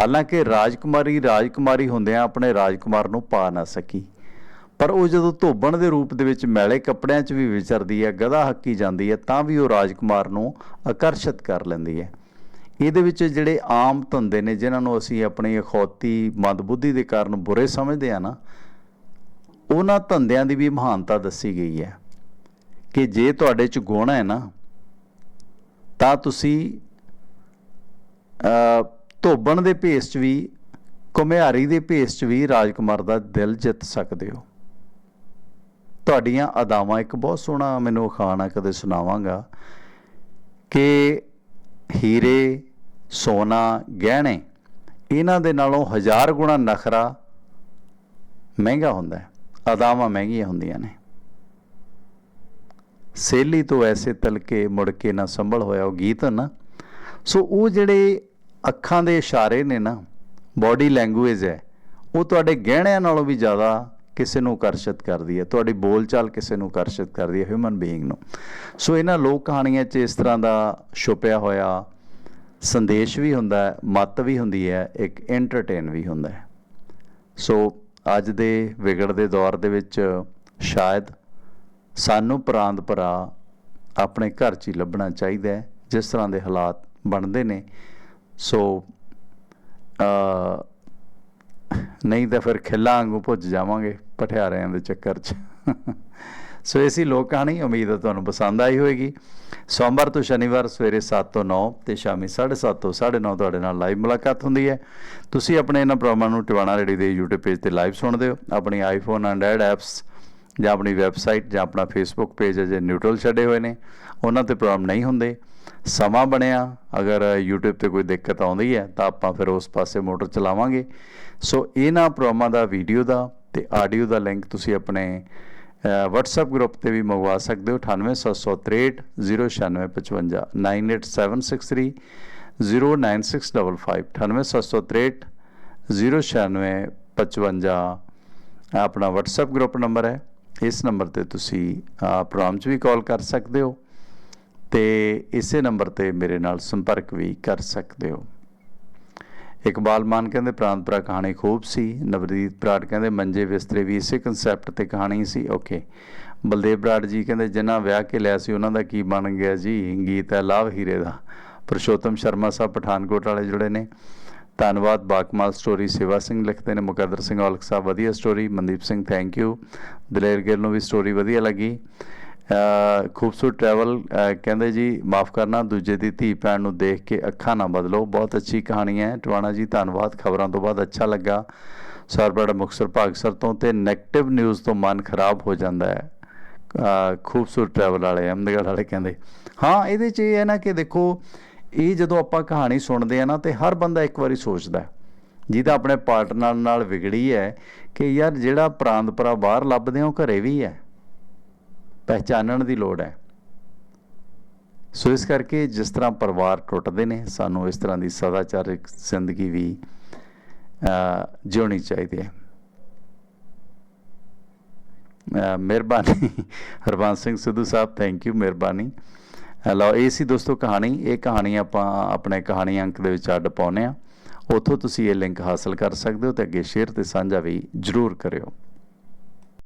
ਹਾਲਾਂਕਿ ਰਾਜਕੁਮਾਰੀ ਰਾਜਕੁਮਾਰੀ ਹੁੰਦਿਆਂ ਆਪਣੇ ਰਾਜਕੁਮਾਰ ਨੂੰ ਪਾ ਨਾ ਸਕੀ। ਪਰ ਉਹ ਜਦੋਂ ਧੋਬਣ ਦੇ ਰੂਪ ਦੇ ਵਿੱਚ ਮੈਲੇ ਕੱਪੜਿਆਂ 'ਚ ਵੀ ਵਿਚਰਦੀ ਹੈ, ਗਧਾ ਹੱਕੀ ਜਾਂਦੀ ਹੈ, ਤਾਂ ਵੀ ਉਹ ਰਾਜਕੁਮਾਰ ਨੂੰ ਆਕਰਸ਼ਿਤ ਕਰ ਲੈਂਦੀ ਹੈ। ਇਹਦੇ ਵਿੱਚ ਜਿਹੜੇ ਆਮ ਧੰਦੇ ਨੇ, ਜਿਨ੍ਹਾਂ ਨੂੰ ਅਸੀਂ ਆਪਣੀ ਅਖੌਤੀ ਮੰਦਬੁੱਧੀ ਦੇ ਕਾਰਨ ਬੁਰੇ ਸਮਝਦੇ ਆ ਨਾ, ਉਹਨਾਂ ਧੰਦਿਆਂ ਦੀ ਵੀ ਮਹਾਨਤਾ ਦੱਸੀ ਗਈ ਹੈ। ਕਿ ਜੇ ਤੁਹਾਡੇ ਚ ਗੁਣ ਹੈ ਨਾ, ਤਾਂ ਤੁਸੀਂ ਧੋਬਣ ਦੇ ਭੇਸ 'ਚ ਵੀ ਕੁਮਿਹਾਰੀ ਦੇ ਭੇਸ 'ਚ ਵੀ ਰਾਜਕੁਮਾਰ ਦਾ ਦਿਲ ਜਿੱਤ ਸਕਦੇ ਹੋ। ਤੁਹਾਡੀਆਂ ਅਦਾਵਾਂ, ਇੱਕ ਬਹੁਤ ਸੋਹਣਾ ਮੈਨੂੰ ਅਖਾਣਾ ਕਦੇ ਸੁਣਾਵਾਂਗਾ, ਕਿ ਹੀਰੇ, ਸੋਨਾ, ਗਹਿਣੇ, ਇਹਨਾਂ ਦੇ ਨਾਲੋਂ ਹਜ਼ਾਰ ਗੁਣਾ ਨਖਰਾ ਮਹਿੰਗਾ ਹੁੰਦਾ ਹੈ, ਅਦਾਵਾਂ ਮਹਿੰਗੀਆਂ ਹੁੰਦੀਆਂ ਨੇ। ਸੇਲੀ ਤੋਂ ਐਸੇ ਤਲਕੇ ਮੁੜ ਕੇ ਨਾ ਸੰਭਲ ਹੋਇਆ ਉਹ ਗੀਤ ਨਾ। ਸੋ ਉਹ ਜਿਹੜੇ ਅੱਖਾਂ ਦੇ ਇਸ਼ਾਰੇ ਨੇ ਨਾ ਬਾਡੀ ਲੈਂਗੁਏਜ ਹੈ, ਉਹ ਤੁਹਾਡੇ ਗਹਿਣਿਆਂ ਨਾਲੋਂ ਵੀ ਜ਼ਿਆਦਾ ਕਿਸੇ ਨੂੰ ਆਕਰਸ਼ਿਤ ਕਰਦੀ ਹੈ, ਤੁਹਾਡੀ ਬੋਲਚਾਲ ਕਿਸੇ ਨੂੰ ਆਕਰਸ਼ਿਤ ਕਰਦੀ ਹੈ ਹਿਊਮਨ ਬੀਇੰਗ ਨੂੰ। ਸੋ ਇਹਨਾਂ ਲੋਕ ਕਹਾਣੀਆਂ 'ਚ ਇਸ ਤਰ੍ਹਾਂ ਦਾ ਛੁਪਿਆ ਹੋਇਆ ਸੰਦੇਸ਼ ਵੀ ਹੁੰਦਾ ਹੈ, ਮੱਤ ਵੀ ਹੁੰਦੀ ਹੈ, ਇੱਕ ਐਂਟਰਟੇਨ ਵੀ ਹੁੰਦਾ ਹੈ। ਸੋ ਅੱਜ ਦੇ ਵਿਗੜਦੇ ਦੌਰ ਦੇ ਵਿੱਚ ਸ਼ਾਇਦ ਸਾਨੂੰ ਪ੍ਰਾਂਤ ਭਰਾ ਆਪਣੇ ਘਰ 'ਚ ਹੀ ਲੱਭਣਾ ਚਾਹੀਦਾ ਹੈ, ਜਿਸ ਤਰ੍ਹਾਂ ਦੇ ਹਾਲਾਤ ਬਣਦੇ ਨੇ। ਸੋ ਅ ਨਹੀਂ ਤਾਂ ਫਿਰ ਖਿੱਲਾਂ ਵਾਂਗੂ ਭੁੱਜ ਜਾਵਾਂਗੇ ਪਠਿਆਰਿਆਂ ਦੇ ਚੱਕਰ 'ਚ। ਸੋ ਐਸੀ ਲੋਕ ਕਹਾਣੀ ਉਮੀਦ ਹੈ ਤੁਹਾਨੂੰ ਪਸੰਦ ਆਈ ਹੋਵੇਗੀ ਸੋਮਵਾਰ ਤੋਂ ਸ਼ਨੀਵਾਰ ਸਵੇਰੇ 7 ਤੋਂ 9 ਤੇ ਸ਼ਾਮੀ 7:30 ਤੋਂ 9:30 ਤੁਹਾਡੇ ਨਾਲ ਲਾਈਵ ਮੁਲਾਕਾਤ ਹੁੰਦੀ ਹੈ। ਤੁਸੀਂ ਆਪਣੇ ਇਹਨਾਂ ਪ੍ਰੋਗਰਾਮਾਂ ਨੂੰ ਟਿਵਾਣਾ ਰੇਡੀ ਦੇ YouTube ਪੇਜ ਤੇ ਲਾਈਵ ਸੁਣਦੇ ਹੋ। ਆਪਣੀ ਆਈਫੋਨ ਐਂਡਰਾਇਡ ਐਪਸ ਜਾਂ ਆਪਣੀ ਵੈਬਸਾਈਟ ਜਾਂ ਆਪਣਾ ਫੇਸਬੁੱਕ ਪੇਜ ਅਜੇ ਨਿਊਟਰਲ ਛੱਡੇ ਹੋਏ ਨੇ ਉਹਨਾਂ ਤੇ ਪ੍ਰੋਗਰਾਮ ਨਹੀਂ ਹੁੰਦੇ। ਸਮਾਂ ਬਣਿਆ ਅਗਰ YouTube ਤੇ ਕੋਈ ਦਿੱਕਤ ਆਉਂਦੀ ਹੈ ਤਾਂ ਆਪਾਂ ਫਿਰ ਉਸ ਪਾਸੇ ਮੋਟਰ ਚਲਾਵਾਂਗੇ। ਸੋ ਇਹਨਾਂ ਪ੍ਰੋਗਰਾਮਾਂ ਦਾ ਵੀਡੀਓ ਦਾ ਤੇ ਆਡੀਓ ਦਾ ਲਿੰਕ ਤੁਸੀਂ ਆਪਣੇ ਅ, WhatsApp ਗਰੁੱਪ ਤੇ ਵੀ ਮੰਗਵਾ ਸਕਦੇ ਹੋ। 98763 09655 98763 09655 98763 09655 ਆਪਣਾ WhatsApp ਗਰੁੱਪ ਨੰਬਰ ਹੈ। ਇਸ ਨੰਬਰ ਤੇ ਤੁਸੀਂ ਪ੍ਰੋਗਰਾਮ 'ਚ ਵੀ ਕਾਲ ਕਰ ਸਕਦੇ ਹੋ ਤੇ ਇਸੇ ਨੰਬਰ ਤੇ ਮੇਰੇ ਨਾਲ ਸੰਪਰਕ ਵੀ ਕਰ ਸਕਦੇ ਹੋ। ਇਕਬਾਲ ਮਾਨ ਕਹਿੰਦੇ ਪ੍ਰਾਂਤਪਰਾ ਕਹਾਣੀ ਖੂਬ ਸੀ। ਨਵਦੀਪ ਬਰਾੜ ਕਹਿੰਦੇ, ਮੰਜੇ ਬਿਸਤਰੇ ਵੀ ਇਸੇ ਕਨਸੈਪਟ ਤੇ ਕਹਾਣੀ ਸੀ। ਓਕੇ ਬਲਦੇਵ ਬਰਾੜ ਜੀ ਕਹਿੰਦੇ ਜਿਨ੍ਹਾਂ ਵਿਆਹ ਕੇ ਲਿਆ ਸੀ, ਉਹਨਾਂ ਦਾ ਕੀ ਬਣ ਗਿਆ ਜੀ? ਗੀਤ ਹੈ ਲਾਭ ਹੀਰੇ ਦਾ। ਪਰਸ਼ੋਤਮ ਸ਼ਰਮਾ ਸਾਹਿਬ ਪਠਾਨਕੋਟ ਵਾਲੇ ਜੁੜੇ ਨੇ। ਧੰਨਵਾਦ। ਬਾਕਮਾਲ ਸਟੋਰੀ ਸੇਵਾ ਸਿੰਘ ਲਿਖਦੇ ਨੇ। ਮੁਕੱਦਰ ਸਿੰਘ ਔਲਖ ਸਾਹਿਬ, ਵਧੀਆ story Mandeep Singh thank you Daler Gill ਨੂੰ ਵੀ ਸਟੋਰੀ ਵਧੀਆ ਲੱਗੀ। ਖੂਬਸੂਰਤ ਟਰੈਵਲ ਕਹਿੰਦੇ ਜੀ, ਮਾਫ ਕਰਨਾ, ਦੂਜੇ ਦੀ ਧੀ ਭੈਣ ਨੂੰ ਦੇਖ ਕੇ ਅੱਖਾਂ ਨਾ ਬਦਲੋ। ਬਹੁਤ ਅੱਛੀ ਕਹਾਣੀ ਹੈ। ਟਵਾਣਾ ਜੀ, ਧੰਨਵਾਦ। ਖਬਰਾਂ ਤੋਂ ਬਾਅਦ ਅੱਛਾ ਲੱਗਾ। ਸਰਬੜਾ ਮੁਕਸਰ ਭਾਗਸਰ ਤੋਂ ਤੇ 네ਗੇਟਿਵ ਨਿਊਜ਼ ਤੋਂ ਮਨ ਖਰਾਬ ਹੋ ਜਾਂਦਾ ਹੈ। ਖੂਬਸੂਰਤ ਟਰੈਵਲ ਵਾਲੇ, ਅਹਿਮਦਗੜ੍ਹ ਵਾਲੇ ਕਹਿੰਦੇ। ਹਾਂ, ਇਹਦੇ 'ਚ ਇਹ ਹੈ ਨਾ ਕਿ ਦੇਖੋ ਇਹ ਜਦੋਂ ਆਪਾਂ ਕਹਾਣੀ ਸੁਣਦੇ ਆ ਨਾ, ਤੇ ਹਰ ਬੰਦਾ ਇੱਕ ਵਾਰੀ ਸੋਚਦਾ ਜਿਹਦਾ ਆਪਣੇ ਪਾਰਟਨਰ ਨਾਲ ਵਿਗੜੀ ਹੈ ਕਿ ਯਾਰ ਜਿਹੜਾ ਪ੍ਰਾਂਤਪਰਾ ਬਾਹਰ ਲੱਭਦੇ ਆ, ਉਹ ਘਰੇ ਵੀ ਹੈ। ਪਹਿਚਾਨਣ ਦੀ ਲੋੜ ਹੈ। ਸੋ ਇਸ ਕਰਕੇ ਜਿਸ ਤਰ੍ਹਾਂ ਪਰਿਵਾਰ ਟੁੱਟਦੇ ਨੇ, ਸਾਨੂੰ ਇਸ ਤਰ੍ਹਾਂ ਦੀ ਸਦਾਚਾਰਕ ਜ਼ਿੰਦਗੀ ਵੀ ਜਿਉਣੀ ਚਾਹੀਦੀ ਹੈ। ਮਿਹਰਬਾਨੀ। ਹਰਬੰਸ ਸਿੰਘ ਸਿੱਧੂ ਸਾਹਿਬ ਥੈਂਕ ਯੂ ਮਿਹਰਬਾਨੀ। ਲਓ ਇਹ ਸੀ ਦੋਸਤੋ ਕਹਾਣੀ। ਇਹ ਕਹਾਣੀ ਆਪਾਂ ਆਪਣੇ ਕਹਾਣੀ ਅੰਕ ਦੇ ਵਿੱਚ ਅੱਡ ਪਾਉਨੇ ਆ ਉੱਥੋਂ ਤੁਸੀਂ ਇਹ ਲਿੰਕ ਹਾਸਲ ਕਰ ਸਕਦੇ ਹੋ ਤੇ ਅੱਗੇ ਸ਼ੇਅਰ ਤੇ ਸਾਂਝਾ ਵੀ ਜਰੂਰ ਕਰਿਓ।